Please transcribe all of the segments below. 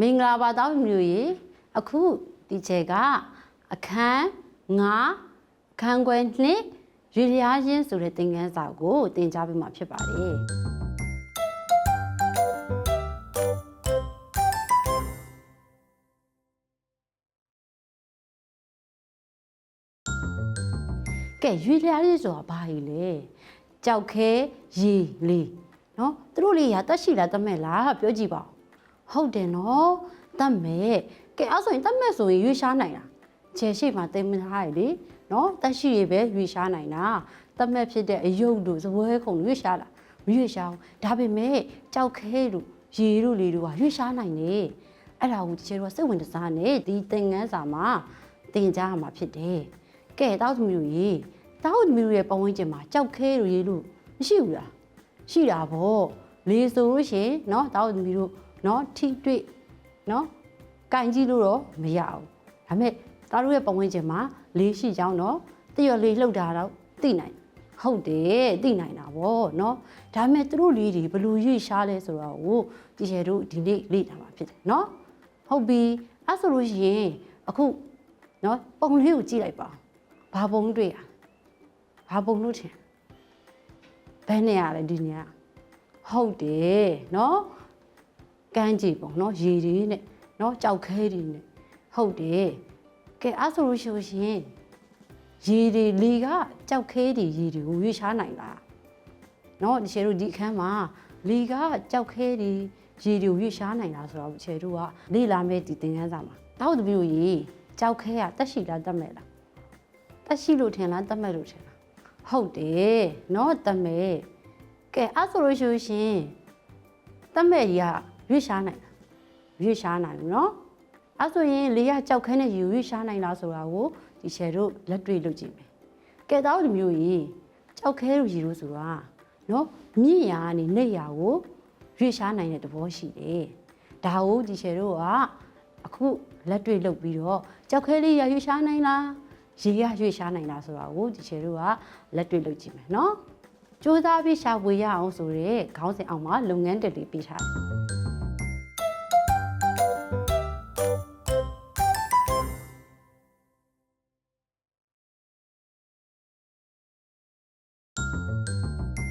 မင်္ဂလာပါတောင်းမျိုးရေအခုဒီချက်ကအခန်း9အခန်းခွဲနှစ်ရွေလျားချင်းဆိုတဲ့သင်ခန်းစာကိုသင်ကြားပေးမှာဖြစ်ပါတယ်ကဲရွေလျားလေးဆိုတာဘာကြီးလဲကြောက်ခဲရေလေးနော်သူတို့လေးရတက်ရှိလားတတ်မဲ့လားပြောကြည့်ပါဦး ဟုတ်တယ်နော်တတ်မဲ့ကဲအဲ့ဆိုရင်တတ်မဲ့ဆိုရင်ရွေရှားနိုင်တာခြေရှိမှတင်မထားရလေနော်တက်ရှိရပဲရွေရှားနိုင်တာတတ်မဲ့ဖြစ်တဲ့အယုတ်တို့ဇပွဲခုံရွေရှားလားမရွေရှားဘူးဒါပေမဲ့ကြောက်ခဲတို့ရေတို့လေးတို့ကရွေရှားနိုင်နေအဲ့ဒါကိုတချို့ကစိတ်ဝင်စားနေဒီသင်ငန်းစာမှာသင်ကြားရမှာဖြစ်တယ် ကဲတောက်သမီးတို့ရေတောက်သမီးတို့ရဲ့ပတ်ဝန်းကျင်မှာကြောက်ခဲတို့ရေလို့မရှိဘူးလားရှိတာဗောလေဆိုလို့ရှရင်เนาะတောက်သမီးတို့ เนาะထိတွေ့เนาะကင်ကြည့်လို့တော့မရဘူးဒါပေမဲ့တောက်တို့ရဲ့ပတ်ဝန်းကျင်မှာလေရှိကြောင်းတော့တရလေလှုပ်တာတော့သိနိုင်ဟုတ်တယ်သိနိုင်တာဗောเนาะဒါပေမဲ့သူတို့လေးတွေဘယ်လို့ရွေ့ရှားလဲဆိုတော့ကိုတီချယ်တို့ဒီနေ့လေ့လာမှာဖြစ်တယ်เนาะဟုတ်ပြီအဲ့ဆိုလို့ရှိရင်အခုเนาะပုံလေးကိုကြည့်လိုက်ပါဦး ဘာပုံတွေ့ရဘာပုံလို့ထင်ဘယ်နဲ့ရလဲဒီညဟုတ်တယ်နော် ကမ်းကြည့်ပုံနော်ရေတွေနဲ့နော်ကြောက်ခဲတွေနဲ့ဟုတ်တယ်ကဲအဲ့ဆိုလို့ရှိရင်ရေတွေလေကကြောက်ခဲတွေရေတွေကိုရွေးရှားနိုင်လားနော်ဒီချေတို့ဒီအခန်းမှာလေကကြောက်ခဲတွေရေတွေကိုရွေးရှားနိုင်လားဆိုတော့ချေတို့ကလေ့လာမဲ့ဒီသင်ခန်းစာမှာတောက်တပည့်ရေကြောက်ခဲကတက်ရှိလားတက်မဲ့လားတက်ရှိလို့ထင်လားတက်မဲ့လို့ထင်လားဟုတ်တယ်နော်တက်မဲ့ကဲအဲ့ဆိုလို့ရှိရင်တက်မဲ့ကြီးက ရွေ့ရှားနိုင်လားရွေ့ရှားနိုင်ဘူးနော်အဲ့ဆိုရင်လေကကြောက်ခဲနဲ့ယူရွေ့ရှားနိုင်လားဆိုတာကိုဒီချယ်တို့လက်တွေ့လုပ်ကြည့်မယ်ကဲတော့ဒီမျိုးကြီးကြောက်ခဲလို့ယူလို့ဆိုတာနော်မြင့်ရာကနေနေရာကိုရွေ့ရှားနိုင်တဲ့သဘောရှိတယ်ဒါကိုဒီချယ်တို့ကအခုလက်တွေ့လုပ်ပြီးတော့ကြောက်ခဲလေးရရွေ့ရှားနိုင်လားရေရရွေ့ရှားနိုင်တာဆိုတာကိုဒီချေတို့ကလက်တွေ့လုပ်ကြည့်မယ်နော်စူးစမ်းပြီးရှာဖွေရအောင်ဆိုရဲခေါင်းစဉ်အောင်မှာလုပ်ငန်းတက်လေးပေးထားတယ်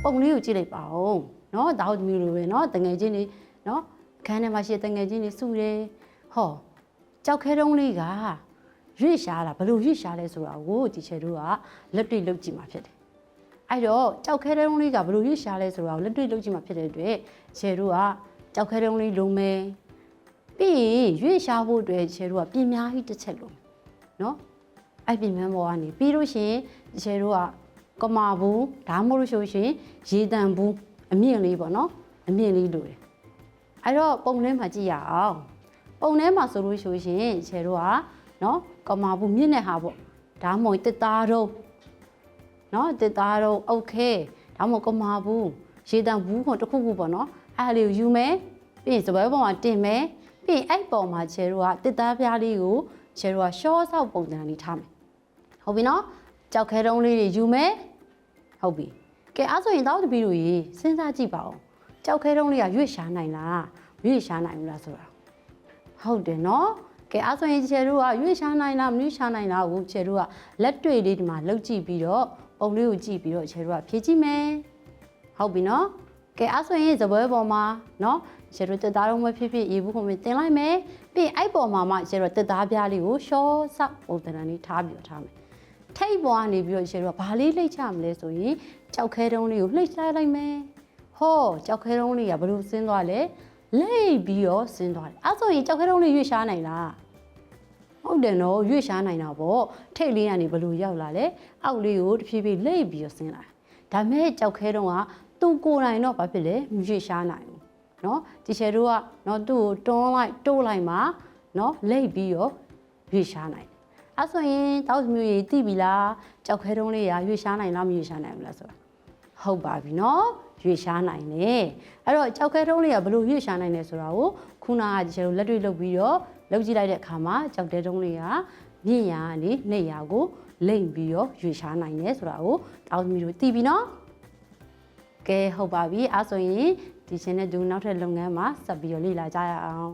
ပုံလေးကိုကြည့်လိုက်ပါဦးနော်ဒါဟုတ်သမီးလိုပဲနော်တငယ်ချင်းတွေနော်အခန်းထဲမှာရှိတဲ့တငယ်ချင်းတွေစုတယ်ဟောကြောက်ခဲတုံးလေးကရွေ့ရှားတာဘယ်လိုရွေ့ရှားလဲဆိုတာကိုဒီချေတို့ကလက်တွေ့လုပ်ကြည့်မှာဖြစ်တယ်အဲ့တော့ကြောက်ခဲတုံးလေးကဘယ်လိုရွေ့ရှားလဲဆိုတာကိုလက်တွေ့လုပ်ကြည့်မှာဖြစ်တဲ့အတွက်ချေတို့ကကြောက်ခဲတုံးလေးလုံးမယ်ပြီးရင်ရွေ့ရှားဖို့အတွက်ချေတို့ကပြင်များကြီးတစ်ချက်လုံးနော်အဲ့ပြင်မှန်းပေါ်ကနေပြီးလို့ရှင်ချေတို့က ကမာဘူးဒါမှမဟုတ်လို့ရှိရင်ရေတံဘူးအမြင့်လေးပေါ့နော်။အမြင့်လေးလိုတယ်။အဲ့တော့ပုံထဲမှာကြည့်ရအောင်။ပုံထဲမှာဆိုလို့ရှိရင်ချေတို့က နော်ကမာဘူးမြင့်တဲ့ဟာပေါ့ဒါမှမဟုတ်တစ်သားတော့နော်တစ်သားတော့โอเคဒါမှမဟုတ်ကမာဘူးရေတံဘူးခွန်တစ်ခုခုပေါ့နော်အဲ့ဒါလေးကိုယူမယ်ပြီးရင်စပွဲပေါ်မှာတင်မယ်ပြီးရင်အဲ့ပေါ်မှာချယ်တို့ကတစ်သားပြားလေးကိုချယ်တို့ကရှော့ဆောက်ပုံစံလေးထားမယ်ဟုတ်ပြီနော် ကြောက်ခဲတုံးလေးတွေယူမယ်ဟုတ်ပြီကဲအဲ့ဆိုရင်တောက်တပီးတို့ရေစဉ်းစားကြည့်ပါဦးကြောက်ခဲတုံးလေးကရွေ့ရှားနိုင်လားရွေ့ရှားနိုင်ဘူးလားဆိုတာဟုတ်တယ်နော်ကဲအဲ့ဆိုရင်ချယ်တို့ကရွေ့ရှားနိုင်လားမရွေ့ရှားနိုင်လားကိုချယ်တို့ကလက်တွေ့လေးဒီမှာလှုပ်ကြည့်ပြီးတော့ပုံလေးကိုကြည့်ပြီးတော့ချယ်တို့ကဖြည့်ကြည့်မယ်ဟုတ်ပြီနော်ကဲအဲ့ဆိုရင်ဇပွဲပေါ်မှာနော်ချယ်တို့တက်သားလုံးပဲဖြစ်ဖြစ်ရေဘူးခုံပဲတင်လိုက်မယ်ပြီးရင်အဲ့ပေါ်မှာမှချယ်တို့တက်သားပြားလေးကိုရှော့ဆောက်ပုံသဏ္ဍာန်လေးထားပြီးတော့ထားမယ် ထိတ်ပေါ်ကနေပြီးတော့ချယ်တို့ကဘာလေးလှိတ်ချမလဲဆိုရင်ကြောက်ခဲတုံးလေးကိုလှိတ်လိုက်လိုက်မယ်ဟောကြောက်ခဲတုံးလေးကဘယ်လိုဆင်းသွားလဲလိတ်ပြီးတော့ဆင်းသွားတယ်အဲ့ဆိုရင်ကြောက်ခဲတုံးလေးရွေ့ရှားနိုင်လားဟုတ်တယ်နော်ရွေ့ရှားနိုင်တာပေါ့ထိတ်လေးကနေဘလို့ရောက်လာလဲအောက်လေးကိုတဖြည်းဖြည်းလိတ်ပြီးတော့ဆင်းလာတယ်ဒါမဲ့ကြောက်ခဲတုံးကသူ့ကိုယ်တိုင်တော့ဘာဖြစ်လဲမရွေ့ရှားနိုင်ဘူးနော်ဒီချေတို့ကနော်သူ့ကိုတွန်းလိုက်တိုးလိုက်မှာနော်လိတ်ပြီးတော့ရွေ့ရှားနိုင်တယ် အဲ့ဆိုရင်တောက်မျိုးကြီးတိပြီလားကြောက်ခဲတုံးလေးရာရွေရှားနိုင်လားမရွေရှားနိုင်ဘူးလားဆိုတော့ဟုတ်ပါပြီနော်ရွေရှားနိုင်တယ်အဲ့တော့ကြောက်ခဲတုံးလေးကဘလို့ရွေရှားနိုင်လဲဆိုတာကိုခုနကကျွန်တော်လက်တွေ့လုပ်ပြီးတော့လုပ်ကြည့်လိုက်တဲ့အခါမှာကြောက်တဲ့တုံးလေးကမြင့်ရာကနေနေရာကိုလိမ့်ပြီးတော့ရွေရှားနိုင်တယ်ဆိုတာကိုတောက်မျိုးတို့သိပြီနော်ကဲဟုတ်ပါပြီအဲ့ဆိုရင်ဒီရှင်နဲ့ဒူနောက်ထပ်လုပ်ငန်းမှာဆက်ပြီးတော့လေ့လာကြရအောင်